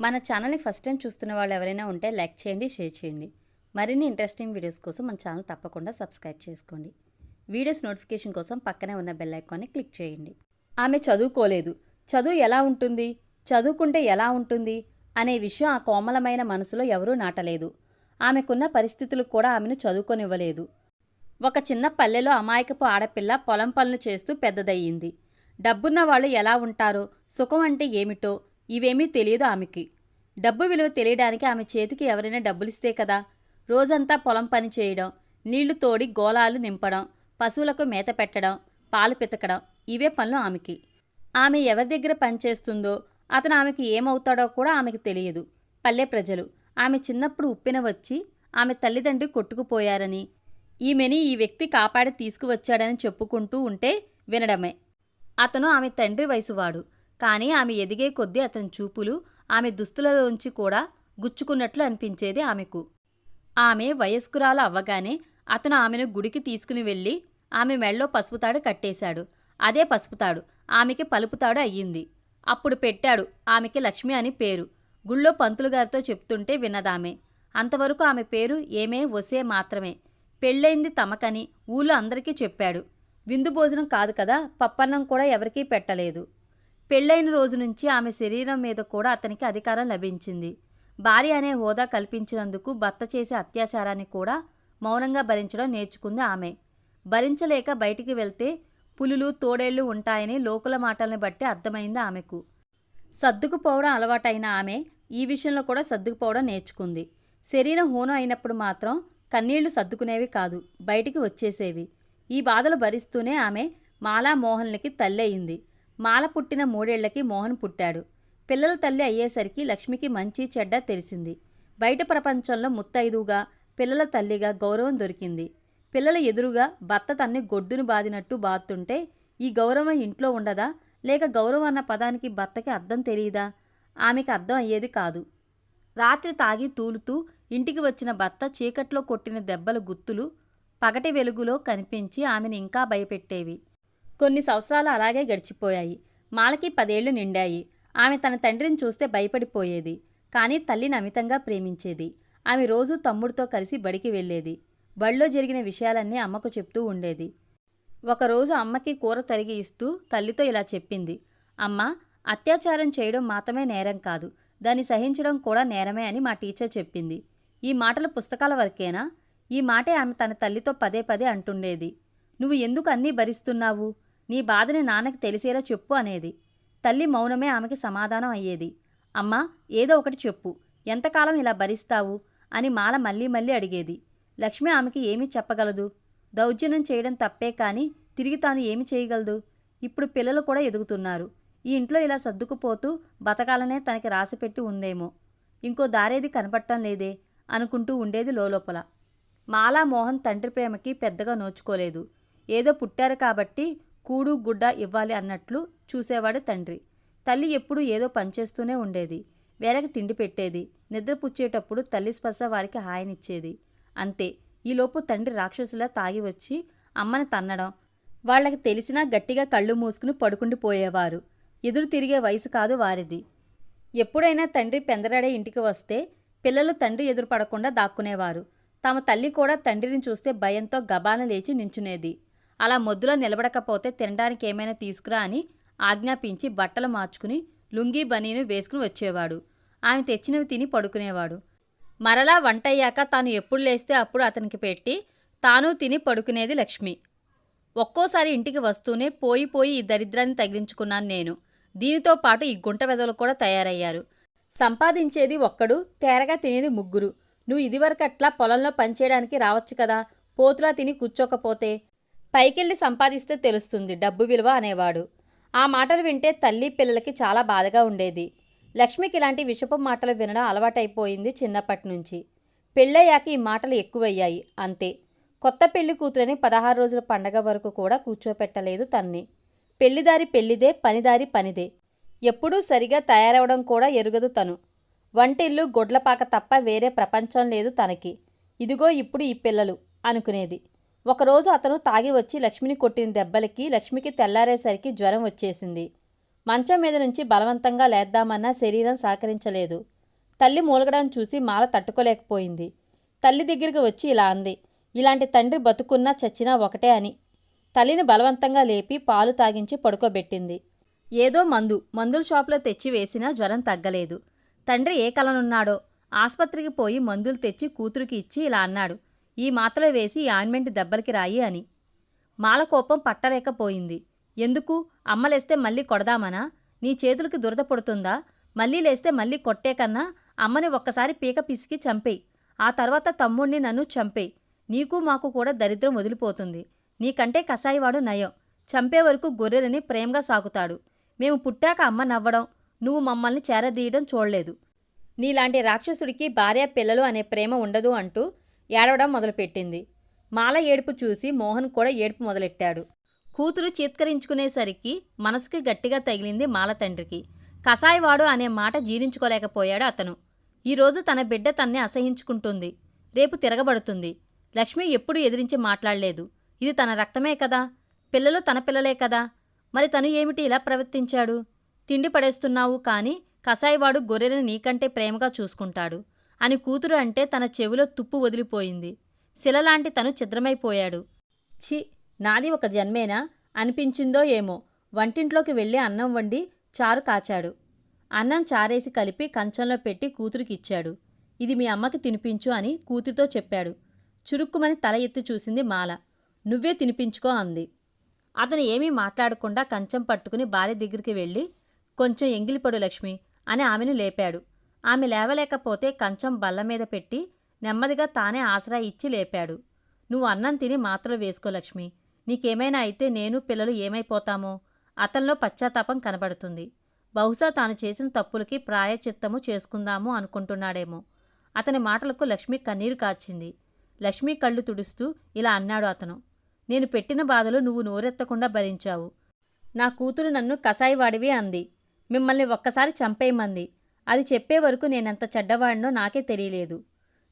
మన ఛానల్ని first time చూస్తున్న వాళ్ళు ఎవరైనా ఉంటే లైక్ చేయండి షేర్ చేయండి. మరిన్ని ఇంట్రెస్టింగ్ వీడియోస్ కోసం మన ఛానల్ తప్పకుండా సబ్స్క్రైబ్ చేసుకోండి. వీడియోస్ నోటిఫికేషన్ కోసం పక్కనే ఉన్న బెల్ ఐకాన్ని క్లిక్ చేయండి. ఆమె చదువుకోలేదు. చదువు ఎలా ఉంటుంది? చదువుకుంటే ఎలా ఉంటుంది? అనే విషయం ఆ కోమలమైన మనసులో ఎవరూ నాటలేదు. ఆమెకున్న పరిస్థితులు కూడా ఆమెను చదువుకొనివ్వలేదు. ఒక చిన్న పల్లెలో అమాయకపు ఆడపిల్ల పొలం పనులు చేస్తూ పెద్దదయ్యింది. డబ్బున్న వాళ్ళు ఎలా ఉంటారో సుఖం అంటే ఏమిటో ఇవేమీ తెలియదు ఆమెకి. డబ్బు విలువ తెలియడానికి ఆమె చేతికి ఎవరైనా డబ్బులిస్తే కదా? రోజంతా పొలం పని చేయడం నీళ్ళు తోడి గోళాలు నింపడం పశువులకు మేత పెట్టడం పాలు పితకడం ఇవే పనులు ఆమెకి. ఆమె ఎవరి దగ్గర పనిచేస్తుందో అతను ఆమెకి ఏమవుతాడో కూడా ఆమెకు తెలియదు. పల్లె ప్రజలు ఆమె చిన్నప్పుడు ఉప్పిన వచ్చి ఆమె తల్లిదండ్రి కొట్టుకుపోయారని ఈమెని ఈ వ్యక్తి కాపాడి తీసుకువచ్చాడని చెప్పుకుంటూ ఉంటే వినడమే. అతను ఆమె తండ్రి వయసువాడు. కానీ ఆమె ఎదిగే కొద్దీ అతని చూపులు ఆమె దుస్తులలోంచి కూడా గుచ్చుకున్నట్లు అనిపించేది ఆమెకు. ఆమె వయస్కురాలు అవ్వగానే అతను ఆమెను గుడికి తీసుకుని వెళ్ళి ఆమె మెళ్ళో పసుపుతాడు కట్టేశాడు. అదే పసుపుతాడు. ఆమెకి పలుపుతాడు అయ్యింది. అప్పుడు పెట్టాడు ఆమెకి లక్ష్మి అని పేరు. గుళ్ళో పంతులు గారితో చెప్తుంటే విన్నదామె. అంతవరకు ఆమె పేరు ఏమే వసే మాత్రమే. పెళ్ళైంది తమకని ఊళ్ళో అందరికీ చెప్పాడు. విందు భోజనం కాదు కదా పప్పన్నం కూడా ఎవరికీ పెట్టలేదు. పెళ్ళైన రోజు నుంచి ఆమె శరీరం మీద కూడా అతనికి అధికారం లభించింది. భార్య అనే హోదా కల్పించినందుకు భర్త చేసే అత్యాచారాన్ని కూడా మౌనంగా భరించడం నేర్చుకుంది ఆమె. భరించలేక బయటికి వెళ్తే పులులు తోడేళ్ళు ఉంటాయని లోకుల మాటల్ని బట్టి అర్థమైంది ఆమెకు. సర్దుకుపోవడం అలవాటైన ఆమె ఈ విషయంలో కూడా సర్దుకుపోవడం నేర్చుకుంది. శరీరం హోనం అయినప్పుడు మాత్రం కన్నీళ్ళు సర్దుకునేవి కాదు బయటికి వచ్చేసేవి. ఈ బాధలు భరిస్తూనే ఆమె మాలా మోహన్లకి తల్లయింది. మాల పుట్టిన మూడేళ్ళకి మోహన్ పుట్టాడు. పిల్లల తల్లి అయ్యేసరికి లక్ష్మికి మంచి చెడ్డ తెలిసింది. బయట ప్రపంచంలో ముత్తైదుగా పిల్లల తల్లిగా గౌరవం దొరికింది. పిల్లల ఎదురుగా భర్త తన్ని గొడ్డును బాదినట్టు బాతుంటే ఈ గౌరవం ఇంట్లో ఉండదా? లేక గౌరవం అన్న పదానికి భర్తకి అర్థం తెలియదా? ఆమెకి అర్థం అయ్యేది కాదు. రాత్రి తాగి తూలుతూ ఇంటికి వచ్చిన భర్త చీకట్లో కొట్టిన దెబ్బల గుత్తులు పగటి వెలుగులో కనిపించి ఆమెను ఇంకా భయపెట్టేవి. కొన్ని సంవత్సరాలు అలాగే గడిచిపోయాయి. మాలకి పదేళ్ళు నిండాయి. ఆమె తన తండ్రిని చూస్తే భయపడిపోయేది. కానీ తల్లిని అమితంగా ప్రేమించేది. ఆమె రోజూ తమ్ముడితో కలిసి బడికి వెళ్ళేది. బడిలో జరిగిన విషయాలన్నీ అమ్మకు చెప్తూ ఉండేది. ఒకరోజు అమ్మకి కూర తరిగి ఇస్తూ తల్లితో ఇలా చెప్పింది. అమ్మ అత్యాచారం చేయడం మాత్రమే నేరం కాదు. దాన్ని సహించడం కూడా నేరమే అని మా టీచర్ చెప్పింది. ఈ మాటలు పుస్తకాల వరకేనా? ఈ మాటే ఆమె తన తల్లితో పదే పదే అంటుండేది. నువ్వు ఎందుకు అన్నీ భరిస్తున్నావు? నీ బాధని నాన్నకి తెలిసేలా చెప్పు అనేది. తల్లి మౌనమే ఆమెకి సమాధానం అయ్యేది. అమ్మా ఏదో ఒకటి చెప్పు. ఎంతకాలం ఇలా భరిస్తావు? అని మాల మళ్ళీ మళ్ళీ అడిగేది. లక్ష్మి ఆమెకి ఏమీ చెప్పగలదు. దౌర్జన్యం చేయడం తప్పే కానీ తిరిగి తాను ఏమి చేయగలదు? ఇప్పుడు పిల్లలు కూడా ఎదుగుతున్నారు. ఈ ఇంట్లో ఇలా సర్దుకుపోతూ బతకాలనే తనకి రాసిపెట్టి ఉందేమో. ఇంకో దారేది కనపడటం లేదే అనుకుంటూ ఉండేది లోలోపల. మాలా మోహన్ తండ్రి ప్రేమకి పెద్దగా నోచుకోలేదు. ఏదో పుట్టారు కాబట్టి కూడు గుడ్డ ఇవ్వాలి అన్నట్లు చూసేవాడు తండ్రి. తల్లి ఎప్పుడూ ఏదో పనిచేస్తూనే ఉండేది. వేళకి తిండి పెట్టేది. నిద్ర పుచ్చేటప్పుడు తల్లి స్పర్శ వారికి హాయనిచ్చేది. అంతే. ఈలోపు తండ్రి రాక్షసులా తాగి వచ్చి అమ్మని తన్నడం. వాళ్ళకి తెలిసినా గట్టిగా కళ్ళు మూసుకుని పడుకుండిపోయేవారు ఎదురు తిరిగే వయసు కాదు వారిది. ఎప్పుడైనా తండ్రి పెందరాడే ఇంటికి వస్తే పిల్లలు తండ్రి ఎదురు పడకుండా దాక్కునేవారు. తమ తల్లి కూడా తండ్రిని చూస్తే భయంతో గబాన లేచి నించునేది. అలా మొద్దులో నిలబడకపోతే తినడానికి ఏమైనా తీసుకురా అని ఆజ్ఞాపించి బట్టలు మార్చుకుని లుంగీ బనీను వేసుకుని వచ్చేవాడు. ఆమె తెచ్చినవి తిని పడుకునేవాడు. మరలా వంటయ్యాక తాను ఎప్పుడు లేస్తే అప్పుడు అతనికి పెట్టి తాను తిని పడుకునేది లక్ష్మి. ఒక్కోసారి ఇంటికి వస్తూనే పోయి పోయి ఈ దరిద్రాన్ని తగిలించుకున్నాను నేను. దీనితో పాటు ఈ గుంట వెదలు కూడా తయారయ్యారు. సంపాదించేది ఒక్కడు తేరగా తినేది ముగ్గురు. నువ్వు ఇదివరకట్లా పొలంలో పనిచేయడానికి రావచ్చు కదా పోతులా తిని కూర్చోకపోతే పైకెళ్ళి సంపాదిస్తే తెలుస్తుంది డబ్బు విలువ అనేవాడు. ఆ మాటలు వింటే తల్లి పిల్లలకి చాలా బాధగా ఉండేది. లక్ష్మికి ఇలాంటి విషపు మాటలు వినడం అలవాటైపోయింది చిన్నప్పటి నుంచి పెళ్ళయ్యాక ఈ మాటలు ఎక్కువయ్యాయి అంతే. కొత్త పెళ్ళి కూతురని పదహారు రోజుల పండగ వరకు కూడా కూర్చోపెట్టలేదు తన్ని. పెళ్ళిదారి పెళ్ళిదే పనిదారి పనిదే. ఎప్పుడూ సరిగా తయారవడం కూడా ఎరుగదు తను. వంటిల్లు గొడ్లపాక తప్ప వేరే ప్రపంచం లేదు తనకి. ఇదిగో ఇప్పుడు ఈ పిల్లలు అనుకునేది. ఒకరోజు అతను తాగి వచ్చి లక్ష్మిని కొట్టిన దెబ్బలకి లక్ష్మికి తెల్లారేసరికి జ్వరం వచ్చేసింది. మంచం మీద నుంచి బలవంతంగా లేద్దామన్నా శరీరం సహకరించలేదు. తల్లి మూలగడం చూసి మాల తట్టుకోలేకపోయింది. తల్లి దగ్గరికి వచ్చి ఇలా అంది ఇలాంటి తండ్రి బతుకున్నా చచ్చినా ఒకటే అని. తల్లిని బలవంతంగా లేపి పాలు తాగించి పడుకోబెట్టింది. ఏదో మందు మందుల షాపులో తెచ్చి వేసినా జ్వరం తగ్గలేదు. తండ్రి ఏ కలనున్నాడో ఆసుపత్రికి పోయి మందులు తెచ్చి కూతురికి ఇచ్చి ఇలా అన్నాడు. ఈ మాత్రలు వేసి ఈ ఆయింట్మెంట్ దెబ్బలకి రాయి అని. మాల కోపం పట్టలేకపోయింది. ఎందుకు? అమ్మలేస్తే మళ్ళీ కొడదామనా? నీ చేతులకి దురద పడుతుందా? మళ్ళీ లేస్తే మళ్ళీ కొట్టే కన్నా అమ్మని ఒక్కసారి పీక పిసికి చంపేయి. ఆ తర్వాత తమ్ముణ్ణి నన్ను చంపేయి. నీకు మాకు కూడా దరిద్రం వదిలిపోతుంది. నీకంటే కసాయివాడు నయం. చంపే వరకు గొర్రెలని ప్రేమగా సాగుతాడు మేము పుట్టాక అమ్మ నవ్వడం నువ్వు మమ్మల్ని చేరదీయడం చూడలేదు. నీలాంటి రాక్షసుడికి భార్య పిల్లలు అనే ప్రేమ ఉండదు అంటూ ఏడవడం మొదలుపెట్టింది. మాల ఏడుపు చూసి మోహన్ కూడా ఏడుపు మొదలెట్టాడు. కూతురు చీత్కరించుకునేసరికి మనసుకి గట్టిగా తగిలింది మాల తండ్రికి. కసాయివాడు అనే మాట జీర్ణించుకోలేకపోయాడు అతను. ఈరోజు తన బిడ్డ తన్నే అసహించుకుంటుంది. రేపు తిరగబడుతుంది. లక్ష్మి ఎప్పుడూ ఎదిరించి మాట్లాడలేదు. ఇది తన రక్తమే కదా. పిల్లలు తన పిల్లలే కదా. మరి తను ఏమిటి ఇలా ప్రవర్తించాడు? తిండి పడేస్తున్నావు కానీ కసాయివాడు గొర్రెలను నీకంటే ప్రేమగా చూసుకుంటాడు. అని కూతురు అంటే తన చెవిలో తుప్పు వదిలిపోయింది. శిలలాంటి తను చిద్రమైపోయాడు ఛీ నాది ఒక జన్మేనా? అనిపించిందో ఏమో. వంటింట్లోకి వెళ్ళి అన్నం వండి చారు కాచాడు. అన్నం చారేసి కలిపి కంచంలో పెట్టి కూతురికిచ్చాడు. ఇది మీ అమ్మకి తినిపించు అని కూతురితో చెప్పాడు. చురుక్కుమని తల ఎత్తి చూసింది మాల. నువ్వే తినిపించుకో అంది. అతను ఏమీ మాట్లాడకుండా కంచం పట్టుకుని భార్య దగ్గరికి వెళ్ళి కొంచెం ఎంగిలిపడు లక్ష్మి అని ఆమెను లేపాడు. ఆమె లేవలేకపోతే కంచం బల్ల మీద పెట్టి నెమ్మదిగా తానే ఆసరా ఇచ్చి లేపాడు. నువ్వు అన్నం తిని మాత్రలు వేసుకో లక్ష్మి. నీకేమైనా అయితే నేను పిల్లలు ఏమైపోతామో? అతనిలో పశ్చాత్తాపం కనబడుతుంది. బహుశా తాను చేసిన తప్పులకి ప్రాయచిత్తము చేసుకుందాము అనుకుంటున్నాడేమో. అతని మాటలకు లక్ష్మి కన్నీరు కాచింది. లక్ష్మి కళ్ళు తుడుస్తూ ఇలా అన్నాడు అతను. నేను పెట్టిన బాధలు నువ్వు నోరెత్తకుండా భరించావు. నా కూతురు నన్ను కసాయివాడివి అంది. మిమ్మల్ని ఒక్కసారి చంపేయమంది. అది చెప్పే వరకు నేనెంత చెడ్డవాడినో నాకే తెలియలేదు.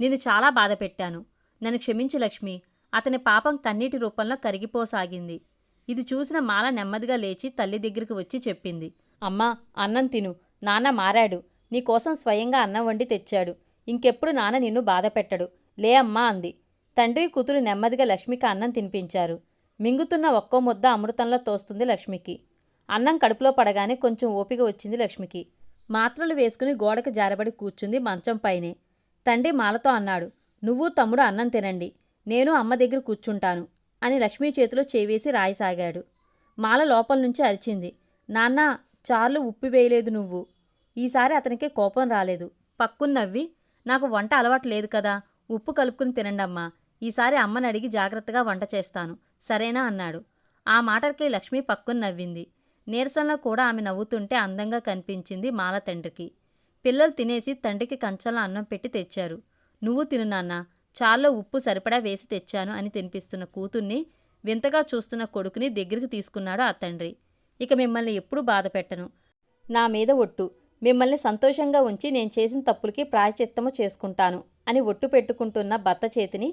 నేను చాలా బాధ పెట్టాను నన్ను క్షమించు లక్ష్మి. అతని పాపం కన్నీటి రూపంలో కరిగిపోసాగింది. ఇది చూసిన మాల నెమ్మదిగా లేచి తల్లి దగ్గరికి వచ్చి చెప్పింది. అమ్మా అన్నం తిను. నాన్న మారాడు. నీకోసం స్వయంగా అన్నం వండి తెచ్చాడు. ఇంకెప్పుడు నాన్న నిన్ను బాధ పెట్టడు లే అమ్మా అంది. తండ్రి కూతురు నెమ్మదిగా లక్ష్మికి అన్నం తినిపించారు. మింగుతున్న ఒక్కో ముద్ద అమృతంలో తోస్తుంది లక్ష్మికి. అన్నం కడుపులో పడగానే కొంచెం ఓపిక వచ్చింది లక్ష్మికి. మాత్రలు వేసుకుని గోడకు జారబడి కూర్చుంది మంచం పైనే. తండ్రి మాలతో అన్నాడు నువ్వు తమ్ముడు అన్నం తినండి నేను అమ్మ దగ్గర కూర్చుంటాను అని లక్ష్మీ చేతిలో చేవేసి రాయసాగాడు. మాల లోపల నుంచి అరిచింది నాన్న చార్లు ఉప్పు వేయలేదు నువ్వు. ఈసారి అతనికి కోపం రాలేదు. పక్కున నవ్వి నాకు వంట అలవాటు లేదు కదా ఉప్పు కలుపుకుని తినండమ్మా. ఈసారి అమ్మని అడిగి జాగ్రత్తగా వంట చేస్తాను. సరేనా? అన్నాడు. ఆ మాటలకి లక్ష్మి పక్కున నవ్వింది. నీరసంలో కూడా ఆమె నవ్వుతుంటే అందంగా కనిపించింది మాల తండ్రికి. పిల్లలు తినేసి తండ్రికి కంచంలో అన్నం పెట్టి తెచ్చారు. నువ్వు తిను నాన్న చాల్లో ఉప్పు సరిపడా వేసి తెచ్చాను అని తినిపిస్తున్న కూతుర్ని వింతగా చూస్తున్న కొడుకుని దగ్గరికి తీసుకున్నాడు ఆ తండ్రి. ఇక మిమ్మల్ని ఎప్పుడూ బాధ పెట్టను. నా మీద ఒట్టు. మిమ్మల్ని సంతోషంగా ఉంచి నేను చేసిన తప్పులకి ప్రాయచిత్తము చేసుకుంటాను అని ఒట్టు పెట్టుకుంటున్న భర్త చేతిని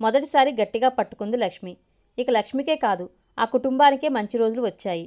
మొదటిసారి గట్టిగా పట్టుకుంది లక్ష్మి. ఇక లక్ష్మికే కాదు ఆ కుటుంబానికే మంచి రోజులు వచ్చాయి.